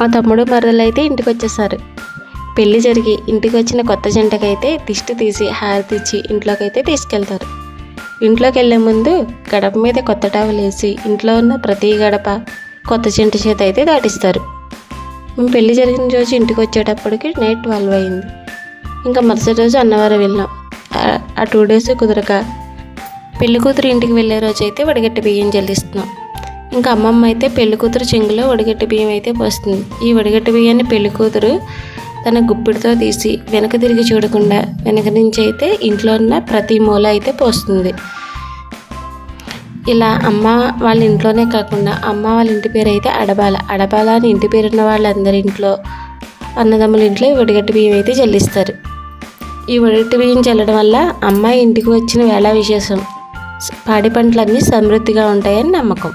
మా తమ్ముడు మరదలైతే ఇంటికి వచ్చేసారు పెళ్ళి జరిగి ఇంటికి వచ్చిన కొత్త జంటకైతే దిష్టి తీసి హారతి ఇచ్చి ఇంట్లోకి అయితే తీసుకెళ్తారు. ఇంట్లోకి వెళ్ళే ముందు గడప మీద కొత్త టవల్ వేసి ఇంట్లో ఉన్న ప్రతి గడప కొత్త జంట చేత అయితే దాటిస్తారు. మేము పెళ్ళి జరిగిన రోజు ఇంటికి వచ్చేటప్పటికి నైట్ ట్వెల్వ్ అయింది. ఇంకా మరుసటి రోజు అన్నవరం వెళ్ళాం. ఆ- ఆ టూ డేస్ కుదరక పెళ్ళి కూతురు ఇంటికి వెళ్ళే రోజు అయితే వడిగట్టి బియ్యం చెల్లిస్తున్నాం ఇంకా అమ్మమ్మ అయితే పెళ్ళి కూతురు చెంగులో వడిగట్టి బియ్యం అయితే పోస్తుంది. ఈ వడిగట్టి బియ్యాన్ని పెళ్ళి కూతురు తన గుప్పిడితో తీసి వెనక తిరిగి చూడకుండా వెనక నుంచి అయితే ఇంట్లో ఉన్న ప్రతి మూల అయితే పోస్తుంది. ఇలా అమ్మ వాళ్ళ ఇంట్లోనే కాకుండా అమ్మ వాళ్ళ ఇంటి పేరు అయితే అడబాల. అడబాల అని ఇంటి పేరున్న వాళ్ళందరి ఇంట్లో అన్నదమ్ముల ఇంట్లో ఈ వడిగట్టి బియ్యం అయితే చెల్లిస్తారు ఈ వడిగట్టి బియ్యం చల్లడం వల్ల అమ్మాయి ఇంటికి వచ్చిన వేళ విశేషం. పాడి పంటలన్నీ సమృద్ధిగా ఉంటాయని నమ్మకం.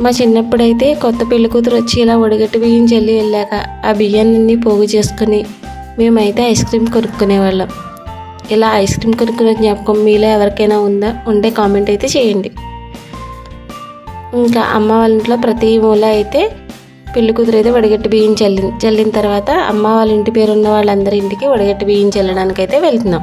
మా చిన్నప్పుడైతే కొత్త పెళ్ళి కూతురు వచ్చి ఇలా వడిగట్టి బియ్యం చెల్లి వెళ్ళాక ఆ బియ్యాన్ని పోగు చేసుకుని మేమైతే ఐస్ క్రీమ్ కొనుక్కునేవాళ్ళం ఇలా ఐస్ క్రీమ్ కొనుక్కునే జ్ఞాపకం మీలో ఎవరికైనా ఉందా? ఉంటే కామెంట్ అయితే చేయండి. ఇంకా అమ్మ వాళ్ళ ఇంట్లో ప్రతి మూల అయితే పెళ్ళి కూతురు అయితే వడగట్టి బియ్యం చల్లి చల్లిన తర్వాత అమ్మ వాళ్ళ ఇంటి పేరు ఉన్న వాళ్ళందరి ఇంటికి వడగట్టి బియ్యం చల్లడానికి అయితే వెళ్తున్నాం.